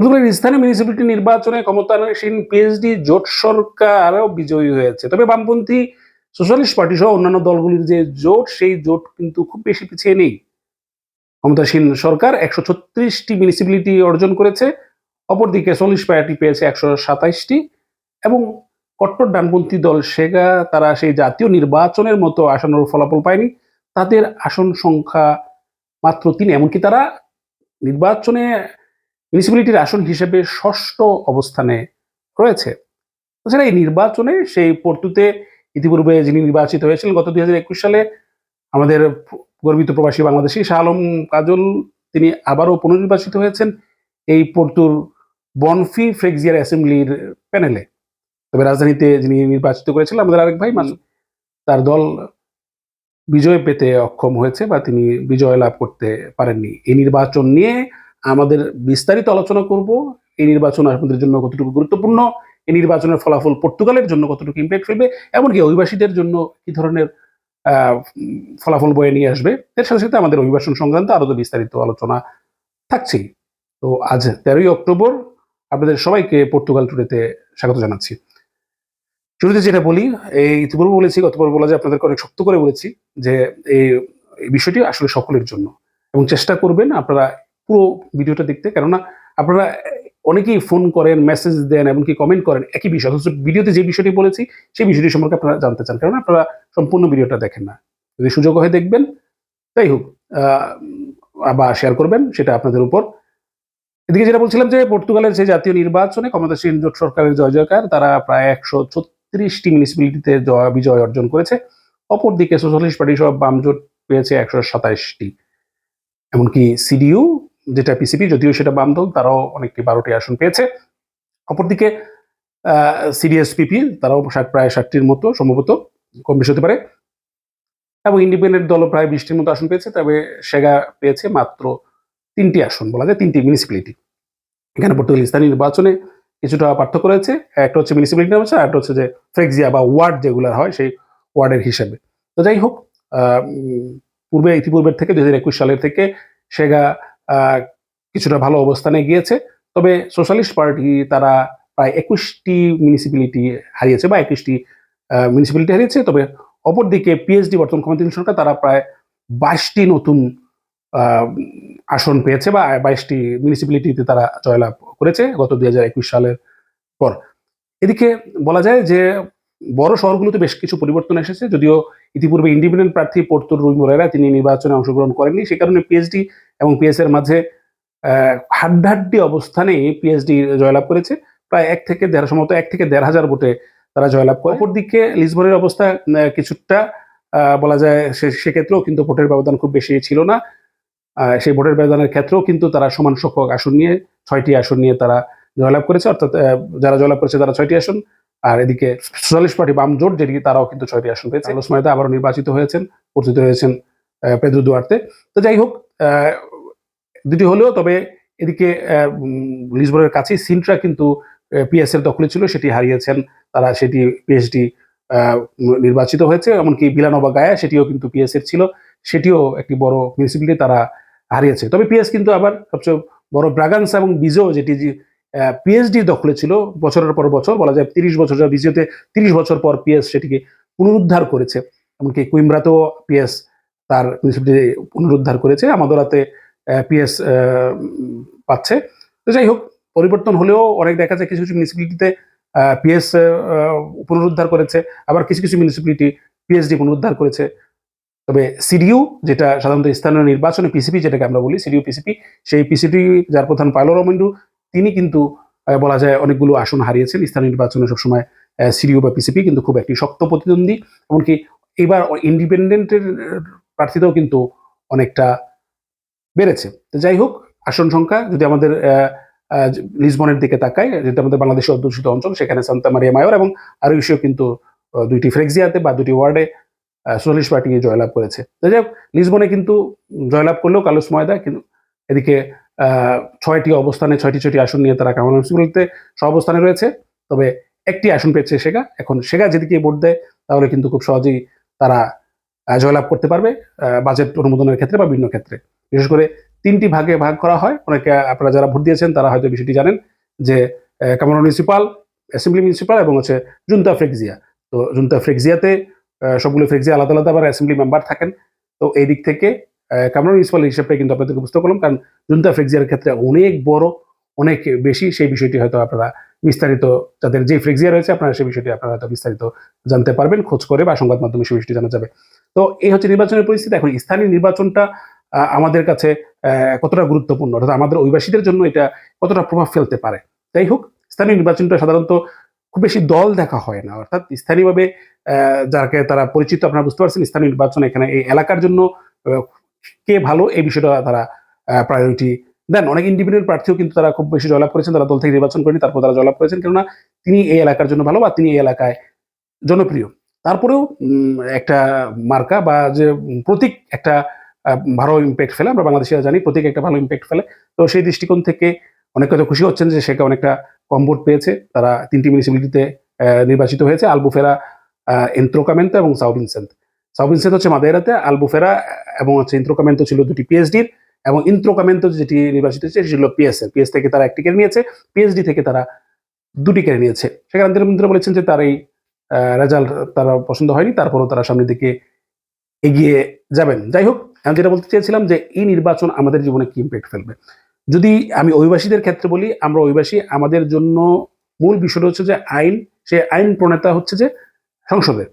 পর্তুগালের স্থানীয় মিউনিসিপ্যালিটি নির্বাচনে ক্ষমতাসীন পিএইচডি জোট সরকারও বিজয়ী হয়েছে। তবে বামপন্থী সোশ্যালিস্ট পার্টি সহ অন্যান্য দলগুলির যে জোট, সেই জোট কিন্তু খুব বেশি পিছিয়ে নেই। ক্ষমতাসীন সরকার একশো ছত্রিশটি মিউনিসিপ্যালিটি অর্জন করেছে, অপরদিকে চল্লিশ পার্টি পেয়েছে একশো সাতাইশটি এবং কট্টর ডানপন্থী দল সেগা, তারা সেই জাতীয় নির্বাচনের মতো আসানোর ফলাফল পায়নি। তাদের আসন সংখ্যা মাত্র তিন, এমনকি তারা নির্বাচনে মিউনিসিপ্যালিটির আসন হিসেবে ষষ্ঠ অবস্থানে রয়েছে। তাছাড়া এই নির্বাচনে সেই পর্তুতে ইতিপূর্বে যিনি নির্বাচিত হয়েছিলেন গত দুই হাজার একুশ সালে আমাদের গর্বিত প্রবাসী বাংলাদেশি শাহ আলম কাজল, তিনি আবারও পুনর্নির্বাচিত হয়েছেন এই পর্তুর বনফি ফ্রেক্সিয়ার অ্যাসেম্বলির প্যানেলে। তবে রাজধানীতে যিনি নির্বাচিত করেছিলেন আমাদের আরেক ভাই, মাসুদ, তার দল বিজয় পেতে অক্ষম হয়েছে বা তিনি বিজয় লাভ করতে পারেননি। এই নির্বাচন নিয়ে আমাদের বিস্তারিত আলোচনা করব। এই নির্বাচন আমাদের জন্য কতটুকু গুরুত্বপূর্ণ, এই নির্বাচনের ফলাফল পর্তুগালের জন্য কতটুকু ইম্প্যাক্ট ফেলবে, এমনকি অভিবাসীদের জন্য কি ধরনের ফলাফল বয়ে নিয়ে আসবে। এর সাথে সাথে আমাদের অভিবাসন সংক্রান্ত আরও তো বিস্তারিত আলোচনা থাকছেই তো আজ তেরোই অক্টোবর আপনাদের সবাইকে পর্তুগাল টুরেতে স্বাগত জানাচ্ছি। শুরুতে যেটা বলি, এই ইতিপূর্বে বলেছি, গতবার বলা যায় আপনাদেরকে অনেক শক্ত করে বলেছি যে এই বিষয়টি আসলে সকলের জন্য এবং চেষ্টা করবেন আপনারা পুরো ভিডিওটা দেখতে। কেননা আপনারা অনেকেই ফোন করেন মেসেজ দেন, এমনকি কমেন্ট করেন, একই বিষয়। অথচ ভিডিওতে যে বিষয়টি বলেছি, সেই বিষয়টি সম্পর্কে আপনারা জানতে চান। কেননা আপনারা সম্পূর্ণ ভিডিওটা দেখেন না। যদি সুযোগ হয় দেখবেন। যাই হোক বা শেয়ার করবেন, সেটা আপনাদের উপর। এদিকে যেটা বলছিলাম যে, পর্তুগালের যে জাতীয় নির্বাচনে ক্ষমতাসীন জোট সরকারের জয় জয়কার, তারা প্রায় একশো ছত্রিশটি মিউনিসিপ্যালিটিতে জয়- বিজয় অর্জন করেছে। অপরদিকে সোশ্যালিস্ট পার্টি সহ বাম জোট পেয়েছে একশো সাতাইশটি। এমনকি সিডিইউ যেটা পিসিপি যদিও সেটা বাম দল, তারাও অনেকটি বারোটি আসন পেয়েছে। অপরদিকে সিডিএসপিপি তারাও ষাট, প্রায় ষাটটির মতো সম্ভবত, কম বেশি হতে পারে। এবং ইন্ডিপেন্ডেন্ট দলও প্রায় বিশটির মতো আসন পেয়েছে, তবে সেগা পেয়েছে মাত্র তিনটি আসন, বলা যায় তিনটি মিউনিসিপ্যালিটি এখানে পর্তুগাল স্থানীয় নির্বাচনে কিছুটা পার্থক্য রয়েছে। একটা হচ্ছে মিউনিসিপ্যালিটি আর একটা হচ্ছে যে ফ্রেক্সিয়া বা ওয়ার্ড যেগুলো হয়, সেই ওয়ার্ডের হিসেবে। তো যাই হোক পূর্বে, ইতিপূর্বের থেকে দু হাজার একুশ সালের থেকে সেগা কিছুটা ভালো অবস্থানে গিয়েছে। তবে সোশ্যালিস্ট পার্টি তারা প্রায় একুশটি মিউনিসিপ্যালিটি হারিয়েছে বা একুশটি মিউনিসিপ্যালিটি হারিয়েছে। তবে অপরদিকে পিএইচডি বর্তমান ক্ষমতাসীন সরকার তারা প্রায় বাইশটি নতুন আসন পেয়েছে বা বাইশটি মিউনিসিপ্যালিটিতে তারা জয়লাভ করেছে গত দুই হাজার একুশ সালের পর। এদিকে বলা যায় যে বড় শহরগুলোতে বেশ কিছু পরিবর্তন এসেছে। যদিও ইতিপূর্বে ইন্ডিপেন্ডেন্ট প্রার্থী পর্তুর রুই মোরেরা তিনি নির্বাচনে অংশগ্রহণ করেননি। সে কারণে পিএইচডি এবং পিএস এর মাঝে হাড্ডাহাড্ডি অবস্থানে পিএইচডি জয়লাভ করেছে। প্রায় এক থেকে দেড়, সম্ভবত এক থেকে দেড় হাজার ভোটে তারা জয়লাভ করে। অপরদিকে লিসবনের অবস্থা কিছুটা বলা যায় সেক্ষেত্রেও কিন্তু ভোটের ব্যবধান খুব বেশি ছিল না। সেই ভোটের ব্যবধানের ক্ষেত্রেও কিন্তু তারা সমান সংখ্যক আসন নিয়ে, ছয়টি আসন নিয়ে তারা জয়লাভ করেছে। অর্থাৎ যারা জয়লাভ করেছে তারা ছয়টি আসন। আর এদিকে সোশ্যালিস্ট পার্টি বাম জোট যেটি তারাও কিন্তু ছয়টি আসন পেয়েছে। আলোস আবারও নির্বাচিত হয়েছেন পরিচিত হয়েছেন আহ, পেদ্রো দুয়ার্তে। তো যাই হোক দুটি হলেও তবে এদিকে লিসবনের কাছেই সিন্ট্রা কিন্তু পিএস এর দখলে ছিল সেটি হারিয়েছেন তারা সেটি পিএইচডি নির্বাচিত হয়েছে। এমনকি বিলানোবা গায়া সেটিও কিন্তু পিএস এর ছিল সেটিও একটি বড় মিউনিসিপ্যালিটি তারা হারিয়েছে। তবে পিএস কিন্তু আবার সবচেয়ে বড় ব্রাগান্স এবং বিজো যেটি পিএইচডি দখলে ছিল বছরের পর বছর, বলা যায় তিরিশ বছর যা বিজোতে তিরিশ বছর পর পিএস সেটিকে পুনরুদ্ধার করেছে। এমনকি কুইমরাতেও পিএস তার পুনরুদ্ধার করেছে আমাদরাতে পিএস পাচ্ছে। তো যাই হোক, পরিবর্তন হলেও অনেক দেখা যায় কিছু কিছু মিউনিসিপ্যালিটিতে পিএস পুনরুদ্ধার করেছে, আবার কিছু কিছু মিউনিসিপ্যালিটি পিএইচডি পুনরুদ্ধার করেছে। তবে সিডিউ যেটা সাধারণত স্থানীয় নির্বাচনে পিসিপি যেটাকে আমরা বলি সিডিইউ পিসিপি সেই পিসিপি যার প্রধান পাইলো রমেন্ডু তিনি কিন্তু বলা যায় অনেকগুলো আসন হারিয়েছেন। স্থানীয় নির্বাচনে সবসময় সিডিইউ বা পিসিপি কিন্তু খুব একটি শক্ত প্রতিদ্বন্দ্বী। এমনকি এবার ইন্ডিপেন্ডেন্টের প্রার্থীতাও কিন্তু অনেকটা বেড়েছে। তো যাই হোক, আসন সংখ্যা যদি আমাদের লিসবনের দিকে তাকাই, যেটা আমাদের বাংলাদেশের অধ্যুষিত অঞ্চল, সেখানে সান্তা মারিয়া মায়োর এবং আরও ইস্যু কিন্তু দুইটি ফ্রেক্সিয়াতে বা দুটি ওয়ার্ডে সোশ্যালিস্ট পার্টি জয়লাভ করেছে। যাই হোক, লিসবনে কিন্তু জয়লাভ করলেও কালোস ময়দা, কিন্তু এদিকে ছয়টি অবস্থানে ছয়টি ছয়টি আসন নিয়ে তারা কামাল সহ অবস্থানে রয়েছে। তবে একটি আসন পেয়েছে সেগা। এখন সেগা যেদিকে ভোট দেয় তাহলে কিন্তু খুব সহজেই তারা জয়লাভ করতে পারবে বাজেট অনুমোদনের ক্ষেত্রে বা বিভিন্ন ক্ষেত্রে। বিশেষ করে তিনটি ভাগে ভাগ করা হয়। অনেকে আপনারা যারা ভোট দিয়েছেন তারা হয়তো বিষয়টি জানেন যে কামারন মিউনিসিপাল অ্যাসেম্বলি মিউনিসিপাল এবং হচ্ছে জুন্তা ফ্রেক্সিয়া তো জুন্তা ফ্রেক্সিয়াতে আহ, সবগুলো ফ্রেক্সিয়া আলাদা আলাদা আবার অ্যাসেম্বলি মেম্বার থাকেন। তো এই দিক থেকে কামরুন মিউনিসিপাল হিসেবে কিন্তু আপনাদেরকে বুঝতে পারলাম কারণ জুন্তা ফ্রেক্সিয়ার ক্ষেত্রে অনেক বড়, অনেক বেশি সেই বিষয়টি হয়তো আপনারা বিস্তারিত যাদের যে ফ্রেক্সিয়া রয়েছে আপনারা সেই বিষয়টি আপনারা হয়তো বিস্তারিত জানতে পারবেন, খোঁজ করে বা সংবাদ মাধ্যমে সেই বিষয়টি জানা যাবে। তো এই হচ্ছে নির্বাচনের পরিস্থিতি। এখন স্থানীয় নির্বাচনটা আমাদের কাছে কতটা গুরুত্বপূর্ণ? অর্থাৎ আমাদের অভিবাসীদের জন্য এটা কতটা প্রভাব ফেলতে পারে? যাই হোক, স্থানীয় নির্বাচনটা সাধারণত খুব বেশি দল দেখা হয় না। অর্থাৎ স্থানীয়ভাবে যাকে তারা পরিচিত আপনারা বুঝতে পারছেন, স্থানীয় নির্বাচন এখানে এই এলাকার জন্য কে ভালো এই বিষয়টা তারা প্রায়োরিটি দেন। অনেক ইন্ডিপেন্ডেন্ট প্রার্থীও কিন্তু তারা খুব বেশি জয়লাভ করেছেন। তারা দল থেকে নির্বাচন করেনি, তারপর তারা জয়লাভ করেছেন। কেননা তিনি এই এলাকার জন্য ভালো বা তিনি এই এলাকায় জনপ্রিয়। তারপরেও একটা মার্কা বা যে প্রতীক একটা ভালো ইম্প্যাক্ট ফেলে। আমরা বাংলাদেশিরা জানি প্রতীক একটা ভালো ইম্প্যাক্ট ফেলে। তো সেই দৃষ্টিকোণ থেকে অনেক হয়তো খুশি হচ্ছেন যে সেটা অনেকটা কম ভোট পেয়েছে। তারা তিনটি মিউনিসিপ্যালিটিতে নির্বাচিত হয়েছে। আলবুফেরা এন্ত্রোকামেন্তো এবং সাউথ ইনসেন্ট ইনসেন্ট হচ্ছে মাদেরাতে আলবুফেরা এবং হচ্ছে ইন্ত্রোকামেন্তো ছিল দুটি পিএইচডির এবং ইন্ত্রোকামেন্তো যেটি নির্বাচিত হয়েছে সেটি ছিল পিএস এর পিএস থেকে তারা একটি কেড়ে নিয়েছে পিএইচডি থেকে তারা দুটি কেড়ে নিয়েছে। সেখানে আন্তর্মন্ত্রী বলেছেন যে তার এই রেজাল্ট তারা পছন্দ হয়নি, তারপরও তারা সামনের দিকে এগিয়ে যাবেন। যাই হোক, আমি যেটা বলতে চেয়েছিলাম যে এই নির্বাচন আমাদের জীবনে কি ইম্প্যাক্ট ফেলবে। যদি আমি অভিবাসীদের ক্ষেত্রে বলি, আমরা অভিবাসী, আমাদের জন্য মূল বিষয়টা হচ্ছে যে আইন, সে আইন প্রণেতা হচ্ছে যে সংসদে।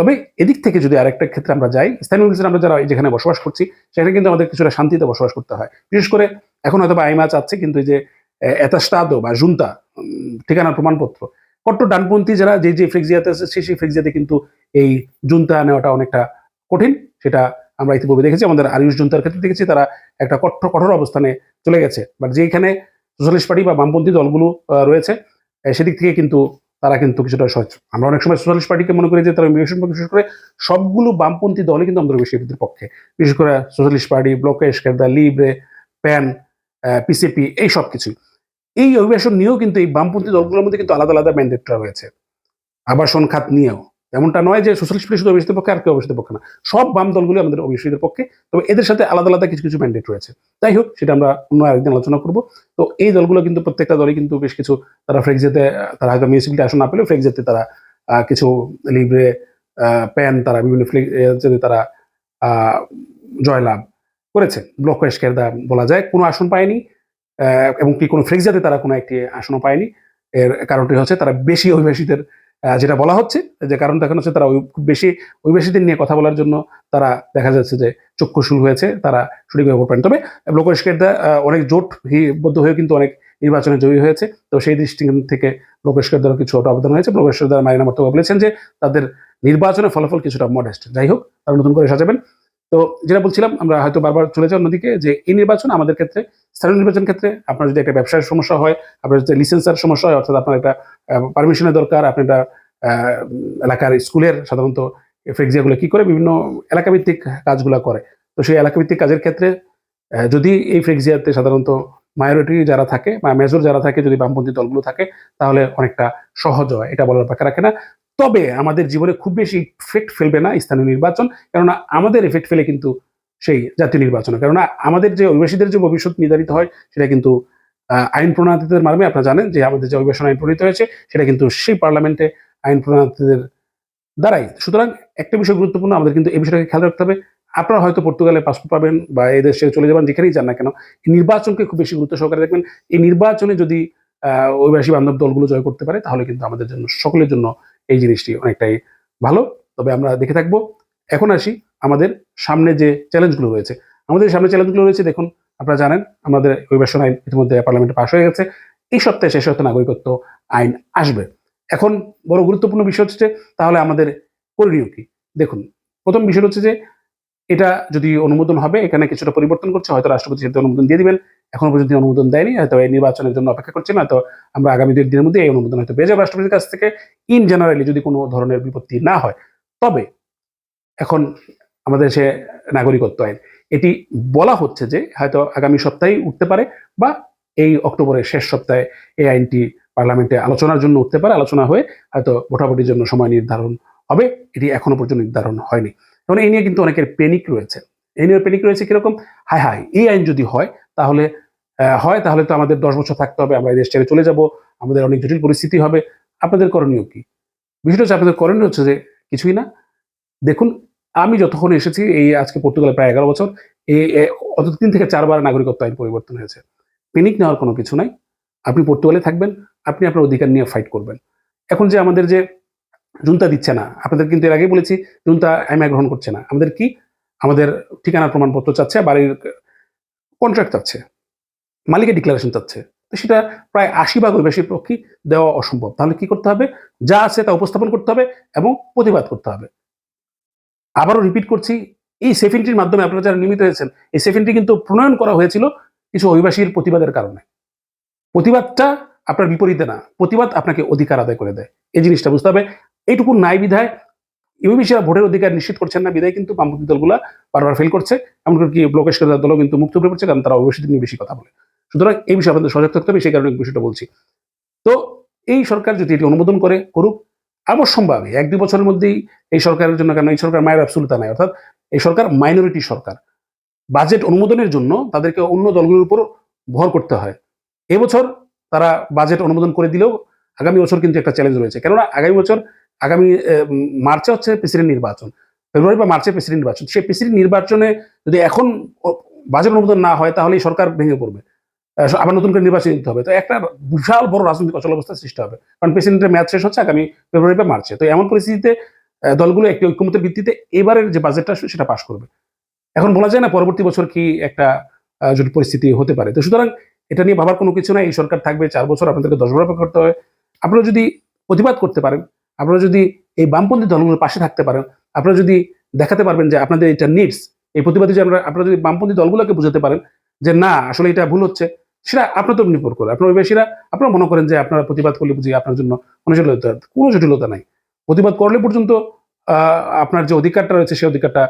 তবে এদিক থেকে যদি আরেকটা ক্ষেত্রে আমরা যাই স্থানীয় আমরা যারা যেখানে বসবাস করছি সেখানে কিন্তু আমাদের কিছুটা শান্তিতে বসবাস করতে হয়। বিশেষ করে এখন হয়তো বা আইমা চাচ্ছে কিন্তু যে এতাস্তাদো বা জুন্তা উম, ঠিকানার প্রমাণপত্র। কট্ট ডানপন্থী যারা যে যে ফ্লেক্সিয়াতে আছে সেই সেই ফ্লেক্সিয়াতে কিন্তু এই জুন্তা নেওয়াটা অনেকটা কঠিন। সেটা আমরা ইতিপূর্বে দেখেছি আমাদের আরিউস জুন্তার ক্ষেত্রে দেখেছি তারা একটা কঠোর কঠোর অবস্থানে চলে গেছে। বাট যেখানে সোশ্যালিস্ট পার্টি বা বামপন্থী দলগুলো রয়েছে সেদিক থেকে কিন্তু তারা কিন্তু কিছুটা আমরা অনেক সময় সোশ্যালিস্ট পার্টিকে মনে করি যে তারা ইমিগ্রেশন বিশেষ করে সবগুলো বামপন্থী দলই কিন্তু আমাদের বেশিদের পক্ষে। বিশেষ করে সোশ্যালিস্ট পার্টি ব্লকেশ কেদা লিব্রে প্যান পিসিপি এই সব কিছুই। এই অভিবাসন নিয়েও কিন্তু এই বামপন্থী দলগুলোর মধ্যে কিন্তু আলাদা আলাদা ম্যান্ডেটরা রয়েছে। আবাসন খাত নিয়েও। এমনটা নয় যে সোশ্যালিস্ট পার্টি শুধু অভিবাসীদের পক্ষে আর কেউ অভিবাসীদের পক্ষে না। সব বাম দলগুলো আমাদের অভিবাসীদের পক্ষে। তবে এদের সাথে আলাদা আলাদা কিছু কিছু ম্যান্ডেট রয়েছে। যাই হোক, সেটা আমরা অন্য আরেকদিন আলোচনা করব। তো এই দলগুলো কিন্তু প্রত্যেকটা দলই কিন্তু বেশ কিছু তারা ফ্রেক্সিতে, তারা হয়তো মিউনিসিপ্যালিটি আসন না পেলেও ফ্রেক্সিতে তারা কিছু লিব্রে প্যান তারা বিভিন্ন ফ্লেক্সিতে তারা জয়লাভ করেছে। ব্লক কেরদা বলা যায়। কোনো আসন পায়নি এবং কি কোনো ফ্লেক্সিতে তারা কোনো একটি আসনও পায়নি। এর কারণটি হচ্ছে তারা বেশি অভিবাসীদের যেটা বলা হচ্ছে, যে কারণ দেখানো হচ্ছে তারা ওই- খুব বেশি অভিবাসীদের নিয়ে কথা বলার জন্য তারা দেখা যাচ্ছে যে চক্ষুশুল হয়েছে, তারা সঠিকভাবে ভোট পায়নি। তবে লোকেশকেরদা অনেক জোটবদ্ধ হয়ে কিন্তু অনেক নির্বাচনে জয়ী হয়েছে। তো সেই দৃষ্টি থেকে লোকেশকেরদারও কিছু অবদান হয়েছে লোকেশ্বর দ্বারা মায়ের মর্তবা বলেছেন যে তাদের নির্বাচনের ফলাফল কিছুটা মডেস্ট যাই হোক, তারা নতুন করে সাজাবেন। তো যেটা বলছিলাম, আমরা হয়তো বারবার চলে যাই অন্যদিকে যে এই নির্বাচন আমাদের ক্ষেত্রে, স্থানীয় নির্বাচন ক্ষেত্রে আপনার যদি একটা ব্যবসার সমস্যা হয়, আপনার যদি লিসেন্সার সমস্যা হয়, অর্থাৎ আপনার একটা পারমিশনের দরকার, আপনি একটা এলাকার স্কুলের সাধারণত ফ্লেক্সিয়াগুলো কি করে, বিভিন্ন এলাকাভিত্তিক কাজগুলো করে। তো সেই এলাকাভিত্তিক কাজের ক্ষেত্রে যদি এই ফ্লেক্সিয়াতে সাধারণত মাইনরিটি যারা থাকে বা মেজর যারা থাকে, যদি বামপন্থী দলগুলো থাকে, তাহলে অনেকটা সহজ হয়। এটা বলার অপেক্ষা রাখে না। তবে আমাদের জীবনে খুব বেশি ইফেক্ট ফেলবে না স্থানীয় নির্বাচন, কেননা আমাদের এফেক্ট ফেলে কিন্তু সেই জাতীয় নির্বাচন। কেননা আমাদের যে অভিবাসীদের যে ভবিষ্যৎ নির্ধারিত হয়, সেটা কিন্তু আইন প্রণালীদের মাধ্যমে আপনারা জানেন যে আমাদের যে অভিবাসন আইন প্রণীত হয়েছে, সেটা কিন্তু সেই পার্লামেন্টে আইন প্রণালীদের দ্বারাই। সুতরাং একটা বিষয় গুরুত্বপূর্ণ, আমাদের কিন্তু এই বিষয়টাকে খেয়াল রাখতে হবে। আপনারা হয়তো পর্তুগালে পাসপোর্ট পাবেন বা এই দেশে চলে যাবেন, যেখানেই যান না কেন নির্বাচনকে খুব বেশি গুরুত্ব সহকারে দেখবেন। এই নির্বাচনে যদি অভিবাসী বান্ধব দলগুলো জয় করতে পারে, তাহলে কিন্তু আমাদের জন্য, সকলের জন্য এই জিনিসটি অনেকটাই ভালো। তবে আমরা দেখে থাকব, এখন আসি আমাদের সামনে যে চ্যালেঞ্জগুলো রয়েছে। আমাদের সামনে চ্যালেঞ্জগুলো রয়েছে, দেখুন, আপনারা জানেন, আমাদের অভিবাসন আইন ইতিমধ্যে পার্লামেন্টে পাশ হয়ে গেছে। এই সপ্তাহে শেষ হতে নাগরিকত্ব আইন আসবে। এখন বড় গুরুত্বপূর্ণ বিষয় হচ্ছে তাহলে আমাদের করণীয় কি? দেখুন, প্রথম বিষয় হচ্ছে যে, এটা যদি অনুমোদন হবে, এখানে কিছুটা পরিবর্তন করছে, হয়তো রাষ্ট্রপতি সেটা অনুমোদন দিয়ে দিবেন। এখনও পর্যন্ত অনুমোদন দেয়নি, হয়তো এই নির্বাচনের জন্য অপেক্ষা করছে না হয়তো আমরা আগামী দুই দিনের মধ্যে এই অনুমোদন হয়তো পেয়ে যাব রাষ্ট্রপতির কাছ থেকে। ইন জেনারেলি যদি কোনো ধরনের বিপত্তি না হয়, তবে এখন আমাদের সে নাগরিকত্ব আইন, এটি বলা হচ্ছে যে হয়তো আগামী সপ্তাহেই উঠতে পারে বা এই অক্টোবরের শেষ সপ্তাহে এই আইনটি পার্লামেন্টে আলোচনার জন্য উঠতে পারে, আলোচনা হয়ে হয়তো ভোটাভুটির জন্য সময় নির্ধারণ হবে, এটি এখনও পর্যন্ত নির্ধারণ হয়নি। কারণ এই নিয়ে কিন্তু অনেকের পেনিক রয়েছে। এই নিয়ে প্যানিক রয়েছে কীরকম? হায় হায়, এই আইন যদি হয় তাহলে হয়, তাহলে তো আমাদের দশ বছর থাকতে হবে, আমরা এই দেশ ছেড়ে চলে যাব, আমাদের অনেক জটিল পরিস্থিতি হবে। আপনাদের করণীয় কি? বিষয়টা হচ্ছে আপনাদের করণীয় হচ্ছে যে কিছুই না। দেখুন, আমি যতক্ষণ এসেছি, এই আজকে পর্তুগালে প্রায় এগারো বছর এই অন্তত তিন থেকে চারবার নাগরিকত্ব আইন পরিবর্তন হয়েছে। পেনিক নেওয়ার কোনো কিছু নাই। আপনি পর্তুগালে থাকবেন, আপনি আপনার অধিকার নিয়ে ফাইট করবেন। এখন যে আমাদের যে জুনতা দিচ্ছে না, আপনাদের কিন্তু এর আগেই বলেছি, জুনতা এমআই গ্রহণ করছে না। আমাদের কি? আমাদের ঠিকানার প্রমাণপত্র চাচ্ছে, বাড়ির কন্ট্রাক্ট চাচ্ছে মালিকের ডিক্লারেশন চাচ্ছে তো সেটা প্রায় আশি ভাগ অভিবাসীর পক্ষে দেওয়া অসম্ভব। তাহলে কি করতে হবে? যা আছে তা উপস্থাপন করতে হবে এবং প্রতিবাদ করতে হবে। আবারও রিপিট করছি, এই সেফিনটির মাধ্যমে আপনারা যারা নিয়মিত হয়েছেন এই সেফিনটি কিন্তু প্রণয়ন করা হয়েছিল কিছু অভিবাসীর প্রতিবাদের কারণে। প্রতিবাদটা আপনার বিপরীতে না, প্রতিবাদ আপনাকে অধিকার আদায় করে দেয়। এই জিনিসটা বুঝতে হবে। এইটুকু নাই বিধায় ইউবিসিরা ভোটের অধিকার নিশ্চিত করছেন না, বিদায় কিন্তু বামপন্থী দলগুলা বারবার ফেল করছে। এমনকি ব্লকেশ দলও কিন্তু মুক্ত করে পড়ছে, কারণ তারা অবশ্যই নিয়ে বেশি কথা বলে। সুতরাং এই বিষয়ে আপনাদের সজাগ থাকতে হবে, সেই কারণে বিষয়টা বলছি। তো এই সরকার যদি এটি অনুমোদন করে, করুক। অবশ্যম্ভাবে এক দুই বছরের মধ্যেই এই সরকারের জন্য কেন এই সরকার মায়ের অ্যাবসুলতা নাই, অর্থাৎ এই সরকার মাইনরিটি সরকার। বাজেট অনুমোদনের জন্য তাদেরকে অন্য দলগুলোর উপর ভর করতে হয়। এবছর তারা বাজেট অনুমোদন করে দিলেও আগামী বছর কিন্তু একটা চ্যালেঞ্জ রয়েছে। কেননা আগামী বছর আগামী মার্চে হচ্ছে প্রেসিডেন্ট নির্বাচন। ফেব্রুয়ারি বা মার্চে প্রেসিডেন্ট নির্বাচন। সেই প্রেসিডেন্ট নির্বাচনে যদি এখন বাজেট অনুমোদন না হয়, তাহলে সরকার ভেঙে পড়বে। আবার নতুন করে নির্বাচন দিতে হবে। তো একটা বিশাল বড় রাজনৈতিক অচল অবস্থার সৃষ্টি হবে। কারণ প্রেসিডেন্টের ম্যাচ শেষ হচ্ছে আগামী ফেব্রুয়ারি বা মার্চে। তো এমন পরিস্থিতিতে দলগুলো একটি ঐক্যমতের ভিত্তিতে এবারের যে বাজেটটা সেটা পাশ করবে। এখন বলা যায় না পরবর্তী বছর কি একটা জটিল পরিস্থিতি হতে পারে। তো সুতরাং এটা নিয়ে ভাবার কোনো কিছু নাই। এই সরকার থাকবে চার বছর, আপনাদেরকে দশ অপেক্ষা করতে হবে। আপনারা যদি প্রতিবাদ করতে পারেন আপনারা যদি এই বামপন্থী দলগুলোর পাশে থাকতে পারেন, আপনারা যদি দেখাতে পারবেন যে আপনাদের এটা নিডস এই প্রতিবাদী যে আপনারা আপনারা যদি বামপন্থী দলগুলোকে বুঝাতে পারেন যে না, আসলে এটা ভুল হচ্ছে, সেটা আপনার তো নির্ভর করে। আপনার অভিবাসীরা, আপনারা মনে করেন যে আপনারা প্রতিবাদ করলে বুঝি আপনার জন্য কোনো জটিলতা কোনো জটিলতা নাই। প্রতিবাদ করলে পর্যন্ত আপনার যে অধিকারটা রয়েছে, সেই অধিকারটা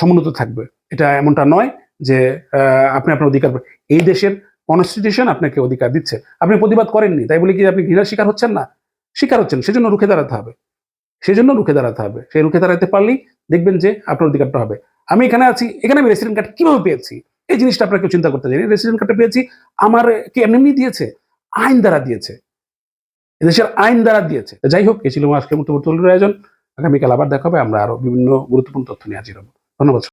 সমুন্নত থাকবে। এটা এমনটা নয় যে আপনি আপনার অধিকার এই দেশের কনস্টিটিউশন আপনাকে অধিকার দিচ্ছে। আপনি প্রতিবাদ করেননি, তাই বলে কি আপনি ঘৃণার শিকার হচ্ছেন না? শিকার হচ্ছেন, সেজন্য রুখে দাঁড়াতে হবে। সেজন্য রুখে দাঁড়াতে হবে। সেই রুখে দাঁড়াতে পারলেই দেখবেন যে আপনার অধিকারটা হবে। আমি এখানে আছি, এখানে আমি রেসিডেন্ট কার্ড কীভাবে পেয়েছি? এই জিনিসটা আপনাকে চিন্তা করতে চাই রেসিডেন্ট কার্ডটা পেয়েছি, আমার কি এমনি দিয়েছে? আইন দ্বারা দিয়েছে। এদেশের আইন দ্বারা দিয়েছে। যাই হোক, এই ছিল আজকের মতো আয়োজন। আগামীকাল আবার দেখা হবে। আমরা আরও বিভিন্ন গুরুত্বপূর্ণ তথ্য নিয়ে হাজির হব। ধন্যবাদ